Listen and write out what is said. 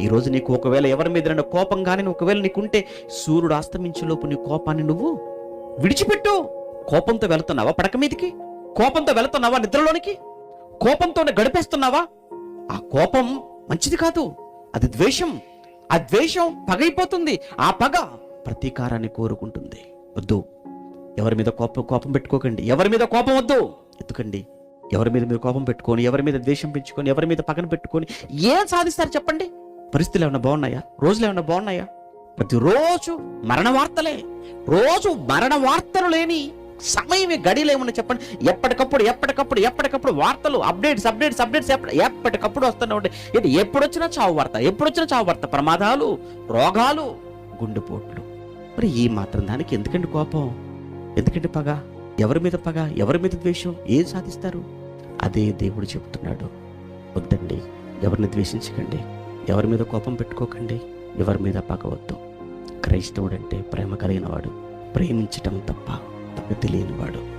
ఈ రోజు నీకు ఒకవేళ ఎవరి మీద కోపం కానీ ఒకవేళ నీకుంటే సూర్యుడు అస్తమించేలోపు నీ కోపాన్ని నువ్వు విడిచిపెట్టు. కోపంతో వెళుతున్నావా పడక మీదకి? కోపంతో వెళుతున్నావా నిద్రలోనికి? కోపంతోనే గడిపేస్తున్నావా? ఆ కోపం మంచిది కాదు అది ద్వేషం. ఆ ద్వేషం పగైపోతుంది ఆ పగ ప్రతీకారాన్ని కోరుకుంటుంది. వద్దు. ఎవరి మీద కోపం కోపం పెట్టుకోకండి. ఎవరి మీద కోపం వద్దు. ఎత్తుకండి. ఎవరి మీద మీరు కోపం పెట్టుకొని ఎవరి మీద ద్వేషం పెంచుకొని ఎవరి మీద పగన పెట్టుకొని ఏం సాధిస్తారు చెప్పండి? పరిస్థితులు ఏమైనా బాగున్నాయా? రోజులు ఏమైనా బాగున్నాయా? ప్రతిరోజు మరణ వార్తలే. రోజు మరణ వార్తలు లేని సమయమే గడియలు ఏమన్నా చెప్పండి? ఎప్పటికప్పుడు ఎప్పటికప్పుడు ఎప్పటికప్పుడు వార్తలు అప్డేట్స్ అప్డేట్స్ అప్డేట్స్ ఎప్పటికప్పుడు వస్తూనే ఉంటాయి. ఇది ఎప్పుడు వచ్చినా చావు వార్త ఎప్పుడు వచ్చినా చావు వార్త. ప్రమాదాలు రోగాలు గుండెపోట్లు. మరి ఈ మాత్రం దానికి ఎందుకండి కోపం? ఎందుకంటే పగ? ఎవరి మీద పగ? ఎవరి మీద ద్వేషం? ఏం సాధిస్తారు? అదే దేవుడు చెబుతున్నాడు వద్దండి ఎవరిని ద్వేషించకండి. ఎవరి మీద కోపం పెట్టుకోకండి ఎవరి మీద పగవద్దు క్రైస్తవుడంటే ప్రేమ కలిగిన వాడు ప్రేమించటం తప్ప తప్ప తెలియనివాడు.